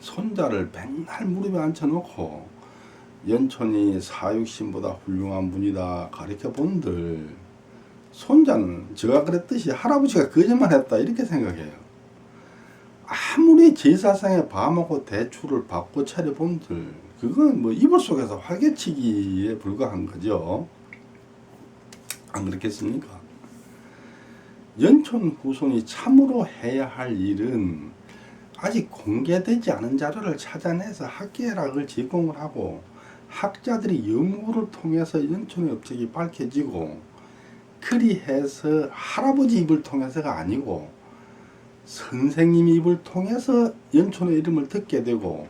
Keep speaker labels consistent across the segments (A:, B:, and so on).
A: 손자를 맨날 무릎에 앉혀놓고 연촌이 사육신보다 훌륭한 분이다 가르쳐 본들 손자는 제가 그랬듯이 할아버지가 거짓말 했다 이렇게 생각해요. 아무리 제사상에 밥먹고 대추를 받고 차려본들 그건 뭐 이불 속에서 활개치기에 불과한 거죠. 안 그렇겠습니까? 연촌 후손이 참으로 해야 할 일은 아직 공개되지 않은 자료를 찾아내서 학계락을 제공을 하고 학자들이 연구를 통해서 연촌의 업적이 밝혀지고 그리해서 할아버지 입을 통해서가 아니고 선생님 입을 통해서 연촌의 이름을 듣게 되고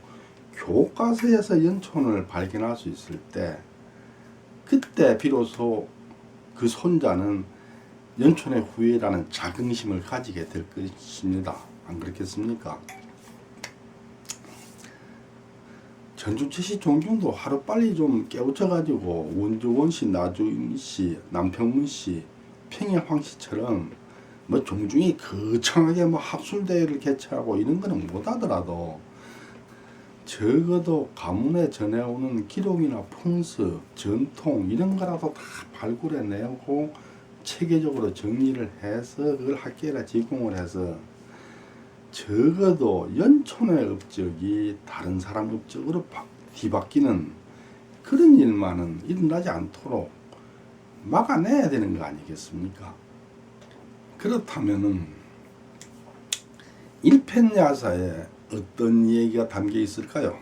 A: 교과서에서 연촌을 발견할 수 있을 때 그때 비로소 그 손자는 연촌의 후예라는 자긍심을 가지게 될 것입니다. 안 그렇겠습니까? 전주채씨 종중도 하루빨리 좀 깨우쳐가지고 원조원 씨, 나주인 씨, 남평문 씨, 평해황 씨처럼 뭐 종중이 거창하게 뭐 학술대회를 개최하고 이런 거는 못하더라도 적어도 가문에 전해오는 기록이나 풍습, 전통 이런 거라도 다 발굴해내고 체계적으로 정리를 해서 그걸 학계에 제공을 해서 적어도 연촌의 업적이 다른 사람 업적으로 바- 뒤바뀌는 그런 일만은 일어나지 않도록 막아내야 되는 거 아니겠습니까? 그렇다면은 일편야사에 어떤 얘기가 담겨 있을까요?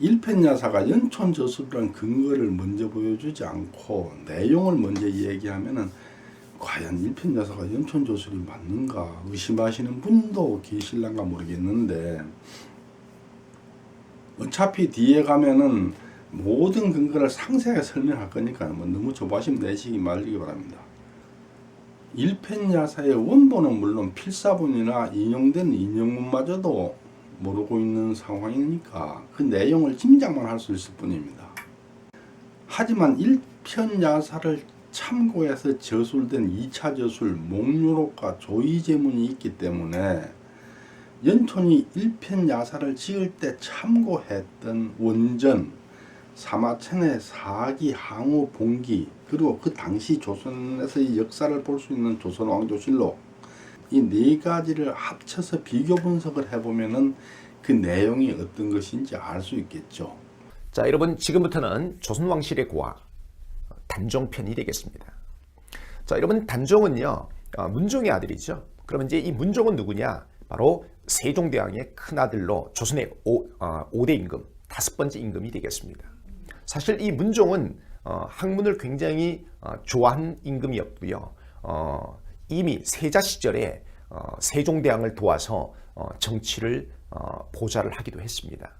A: 일편야사가 연촌 저술이라는 근거를 먼저 보여주지 않고 내용을 먼저 얘기하면은 과연 일편야사가 연촌 저술이 맞는가 의심하시는 분도 계실란가 모르겠는데 어차피 뒤에 가면은 모든 근거를 상세하게 설명할 거니까 뭐 너무 조바심 내시기 말기 바랍니다. 일편야사의 원본은 물론 필사본이나 인용된 인용문마저도 모르고 있는 상황이니까 그 내용을 짐작만 할 수 있을 뿐입니다. 하지만 일편야사를 참고해서 저술된 2차 저술 목요록과 조이제문이 있기 때문에 연촌이 일편야사를 지을 때 참고했던 원전 사마천의 사기, 항우, 봉기 그리고 그 당시 조선에서의 역사를 볼 수 있는 조선 왕조실록 이 네 가지를 합쳐서 비교 분석을 해보면은 그 내용이 어떤 것인지 알 수 있겠죠.
B: 자, 여러분 지금부터는 조선 왕실의 고아 단종편이 되겠습니다. 자, 여러분 단종은요 어, 문종의 아들이죠. 그러면 이제 이 문종은 누구냐? 바로 세종대왕의 큰 아들로 조선의 오, 어, 5대 임금 다섯 번째 임금이 되겠습니다. 사실 이 문종은 어, 학문을 굉장히 어, 좋아한 임금이었고요. 어, 이미 세자 시절에 어, 세종대왕을 도와서 어, 정치를 어, 보좌를 하기도 했습니다.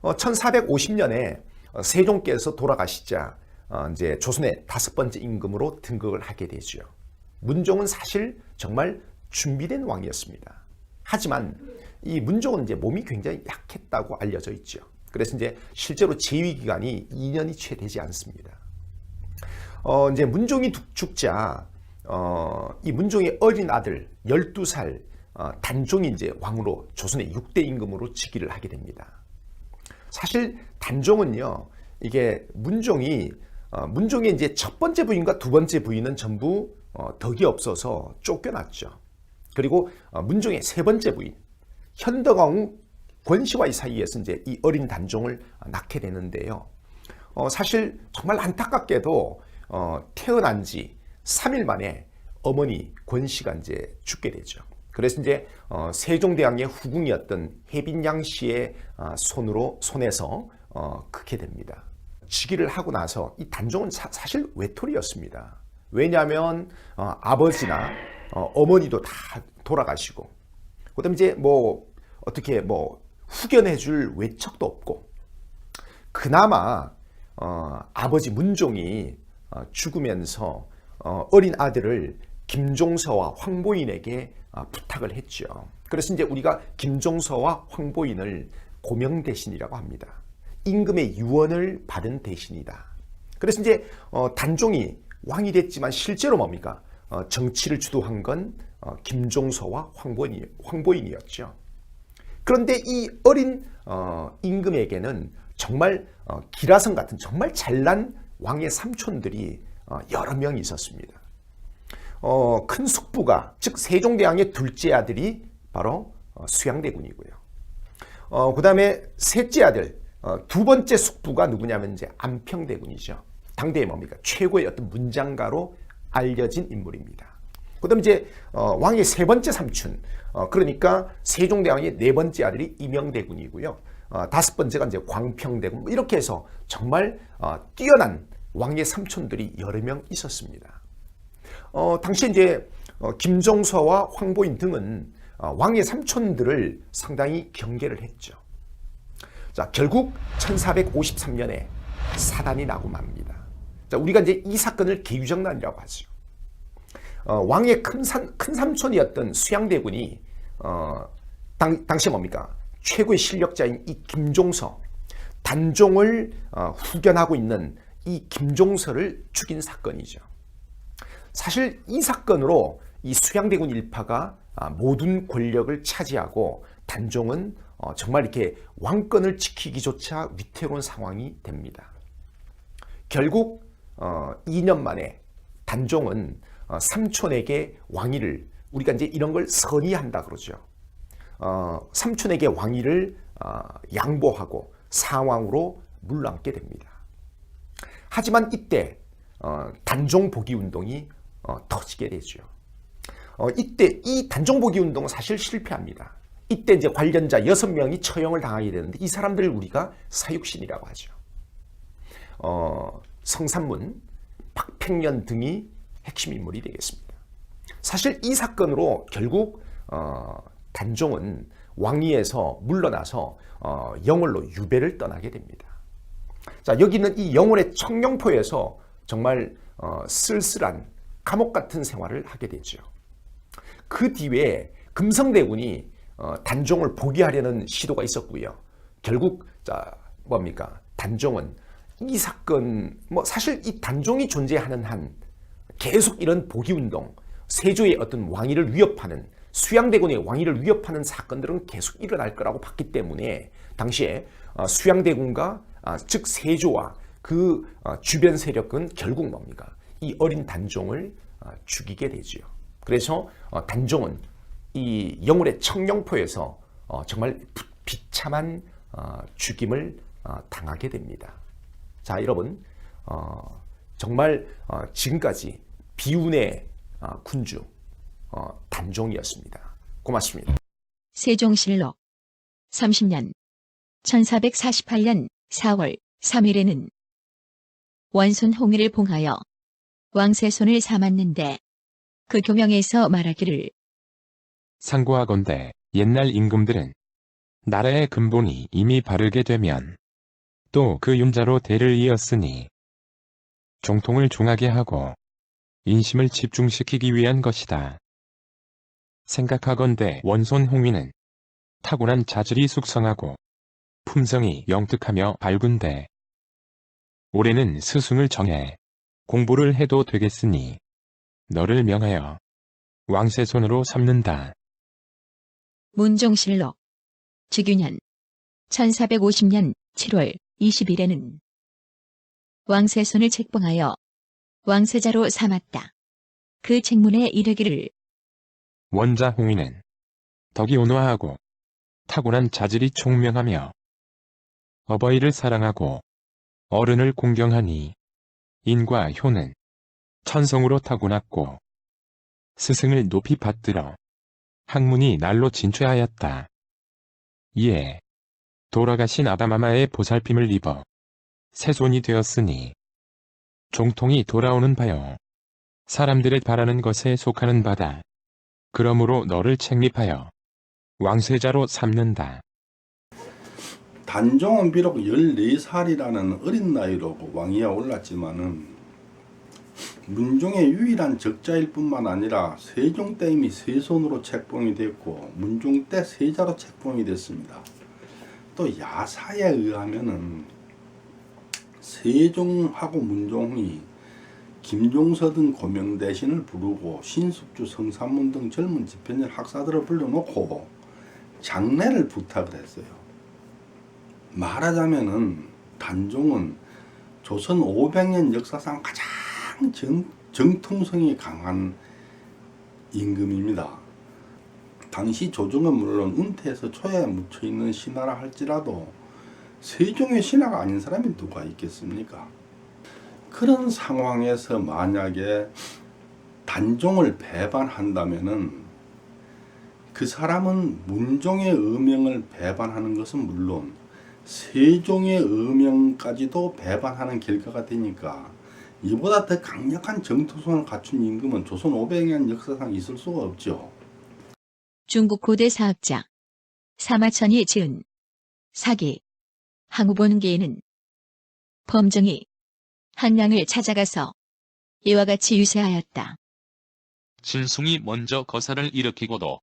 B: 어, 1450년에 어, 세종께서 돌아가시자 어, 이제 조선의 다섯 번째 임금으로 등극을 하게 되죠. 문종은 사실 정말 준비된 왕이었습니다. 하지만 이 문종은 이제 몸이 굉장히 약했다고 알려져 있죠. 그래서 이제 실제로 재위 기간이 2년이 채 되지 않습니다. 어, 이제 문종이 죽- 죽자 어, 이 문종의 어린 아들 12살 어, 단종이 이제 왕으로 조선의 6대 임금으로 즉위를 하게 됩니다. 사실 단종은요 이게 문종이 어, 문종의 이제 첫 번째 부인과 두 번째 부인은 전부 어, 덕이 없어서 쫓겨났죠. 그리고 어, 문종의 세 번째 부인 현덕왕 권씨와의 사이에서 이제 이 어린 단종을 낳게 되는데요. 어, 사실 정말 안타깝게도 어, 태어난 지 3일 만에 어머니 권씨가 이제 죽게 되죠. 그래서 이제 어, 세종대왕의 후궁이었던 혜빈양 씨의 어, 손으로 손에서 어, 크게 됩니다. 즉위를 하고 나서 이 단종은 사, 실 외톨이였습니다. 왜냐하면 어, 아버지나 어, 어머니도 다 돌아가시고 그다음 이제 뭐 어떻게 뭐 후견해줄 외척도 없고 그나마 어, 아버지 문종이 어, 죽으면서 어, 어린 아들을 김종서와 황보인에게 어, 부탁을 했죠. 그래서 이제 우리가 김종서와 황보인을 고명 대신이라고 합니다. 임금의 유언을 받은 대신이다. 그래서 이제 어, 단종이 왕이 됐지만 실제로 뭡니까? 어, 정치를 주도한 건 어, 김종서와 황보인, 황보인 이었죠. 그런데 이 어린 어, 임금에게는 정말 어, 기라성 같은 정말 잘난 왕의 삼촌들이 어, 여러 명 있었습니다. 어, 큰 숙부가 즉 세종대왕의 둘째 아들이 바로 어, 수양대군이고요. 어, 그다음에 셋째 아들 어, 두 번째 숙부가 누구냐면 이제 안평대군이죠. 당대의 뭡니까 최고의 어떤 문장가로 알려진 인물입니다. 그 다음 이제 어, 왕의 세 번째 삼촌 어, 그러니까 세종대왕의 네 번째 아들이 이명대군이고요. 어, 다섯 번째가 이제 광평대군 뭐 이렇게 해서 정말 어, 뛰어난 왕의 삼촌들이 여러 명 있었습니다. 어, 당시 이제 어, 김종서와 황보인 등은 어, 왕의 삼촌들을 상당히 경계를 했죠. 자, 결국 1453년에 사단이 나고 맙니다. 자, 우리가 이제 이 사건을 계유정난이라고 하죠. 어, 왕의 큰, 산, 큰 삼촌이었던 수양대군이 어, 당, 당시 뭡니까? 최고의 실력자인 이 김종서, 단종을 어, 후견하고 있는 이 김종서를 죽인 사건이죠. 사실 이 사건으로 이 수양대군 일파가 아, 모든 권력을 차지하고 단종은 어, 정말 이렇게 왕권을 지키기조차 위태로운 상황이 됩니다. 결국 어, 2년 만에 단종은 어, 삼촌에게 왕위를 우리가 이제 이런 걸 선의한다 그러죠. 어, 삼촌에게 왕위를 어, 양보하고 상왕으로 물러앉게 됩니다. 하지만 이때 어, 단종 복위 운동이 어, 터지게 되죠. 어, 이때 이 단종 복위 운동은 사실 실패합니다. 이때 이제 관련자 여섯 명이 처형을 당하게 되는데 이 사람들을 우리가 사육신이라고 하죠. 어, 성산문, 박팽년 등이 핵심 인물이 되겠습니다. 사실 이 사건으로 결국 어, 단종은 왕위에서 물러나서 어, 영월로 유배를 떠나게 됩니다. 자 여기는 이 영월의 청룡포에서 정말 어, 쓸쓸한 감옥 같은 생활을 하게 되죠. 그 뒤에 금성대군이 어, 단종을 포기하려는 시도가 있었고요. 결국 자 뭡니까 단종은 이 사건 뭐 사실 이 단종이 존재하는 한 계속 이런 복위 운동 세조의 어떤 왕위를 위협하는 수양대군의 왕위를 위협하는 사건들은 계속 일어날 거라고 봤기 때문에 당시에 어, 수양대군과 아, 즉 세조와 그 어, 주변 세력은 결국 뭡니까 이 어린 단종을 어, 죽이게 되지요. 그래서 어, 단종은 이 영월의 청룡포에서 어, 정말 부- 비참한 어, 죽임을 어, 당하게 됩니다. 자, 여러분, 어, 정말 어, 지금까지 비운의 어, 군주 어, 단종이었습니다. 고맙습니다.
C: 세종실록 30년 1448년 4월 3일에는 원손 홍의를 봉하여 왕세손을 삼았는데 그 교명에서 말하기를
D: 상고하건대 옛날 임금들은 나라의 근본이 이미 바르게 되면 또 그 윤자로 대를 이었으니 정통을 종하게 하고 인심을 집중시키기 위한 것이다. 생각하건대 원손 홍위는 타고난 자질이 숙성하고 품성이 영특하며 밝은데 올해는 스승을 정해 공부를 해도 되겠으니 너를 명하여 왕세손으로 삼는다.
C: 문종실록 즉유년 1450년 7월 20일에는 왕세손을 책봉하여 왕세자로 삼았다. 그 책문에 이르기를
D: 원자 홍위는 덕이 온화하고 타고난 자질이 총명하며 어버이를 사랑하고 어른을 공경하니 인과 효는 천성으로 타고났고 스승을 높이 받들어 학문이 날로 진퇴하였다. 이에 돌아가신 아바마마의 보살핌을 입어 세손이 되었으니 종통이 돌아오는 바요. 사람들의 바라는 것에 속하는 바다. 그러므로 너를 책립하여 왕세자로 삼는다.
A: 단종은 비록 14살이라는 어린 나이로 그 왕위에 올랐지만은 문종의 유일한 적자일 뿐만 아니라 세종 때 이미 세손으로 책봉이 됐고 문종 때 세자로 책봉이 됐습니다. 또 야사에 의하면은 세종하고 문종이 김종서 등 고명 대신을 부르고 신숙주 성삼문 등 젊은 집현일 학사들을 불러놓고 장례를 부탁을 했어요. 말하자면은 단종은 조선 500년 역사상 가장 정, 정통성이 강한 임금입니다. 당시 조정은 물론 은퇴해서 초야에 묻혀 있는 신하라 할지라도 세종의 신하가 아닌 사람이 누가 있겠습니까? 그런 상황에서 만약에 단종을 배반한다면은 그 사람은 문종의 의명을 배반하는 것은 물론 세종의 의명까지도 배반하는 결과가 되니까 이보다 더 강력한 정토성을 갖춘 임금은 조선 500년 역사상 있을 수가 없죠.
C: 중국 고대 사학자 사마천이 지은 사기 항우본기에는 범정이 한량을 찾아가서 이와 같이 유세하였다.
E: 진숭이 먼저 거사를 일으키고도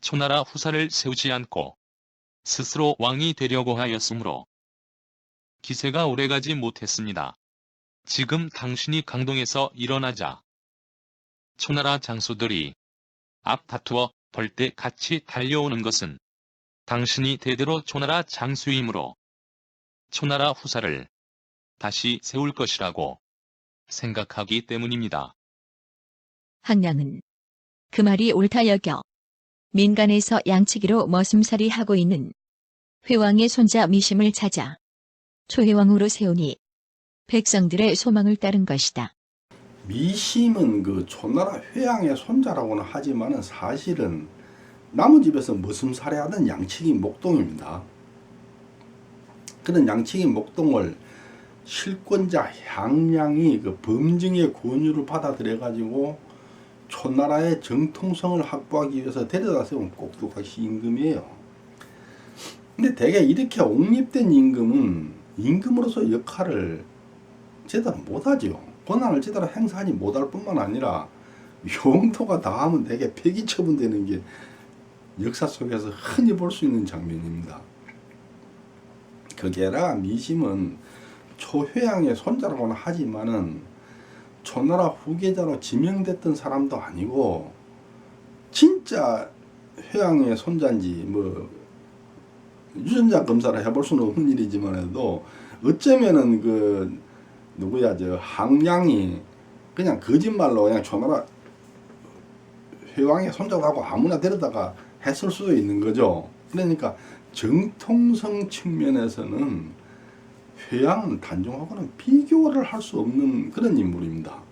E: 초나라 후사를 세우지 않고 스스로 왕이 되려고 하였으므로 기세가 오래가지 못했습니다. 지금 당신이 강동에서 일어나자 초나라 장수들이 앞 다투어 벌떼 같이 달려오는 것은 당신이 대대로 초나라 장수이므로 초나라 후사를 다시 세울 것이라고 생각하기 때문입니다.
C: 한량은 그 말이 옳다 여겨 민간에서 양치기로 머슴살이 하고 있는 회왕의 손자 미심을 찾아 초회왕으로 세우니 백성들의 소망을 따른 것이다.
A: 미심은 그 초나라 회양의 손자라고는 하지만은 사실은 나무 집에서 무슨 살해하던 양치기 목동입니다. 그런 양치기 목동을 실권자 향량이 그 범증의 권유를 받아들여 가지고 초나라의 정통성을 확보하기 위해서 데려다 세운 꼭두각시 임금이에요. 근데 대개 이렇게 옹립된 임금은 임금으로서 역할을 제대로 못하죠. 권한을 제대로 행사하지 못할 뿐만 아니라 용도가 다하면 되게 폐기 처분되는 게 역사 속에서 흔히 볼 수 있는 장면입니다. 그게라 미심은 초회양의 손자라고는 하지만은 초나라 후계자로 지명됐던 사람도 아니고 진짜 회양의 손자인지 뭐 유전자 검사를 해볼 수는 없는 일이지만 해도 어쩌면은 그 누구야 저 항량이 그냥 거짓말로 그냥 초나라 회왕의 손자라고 아무나 데려다가 했을 수도 있는 거죠. 그러니까 정통성 측면에서는 회양은 단종하고는 비교를 할 수 없는 그런 인물입니다.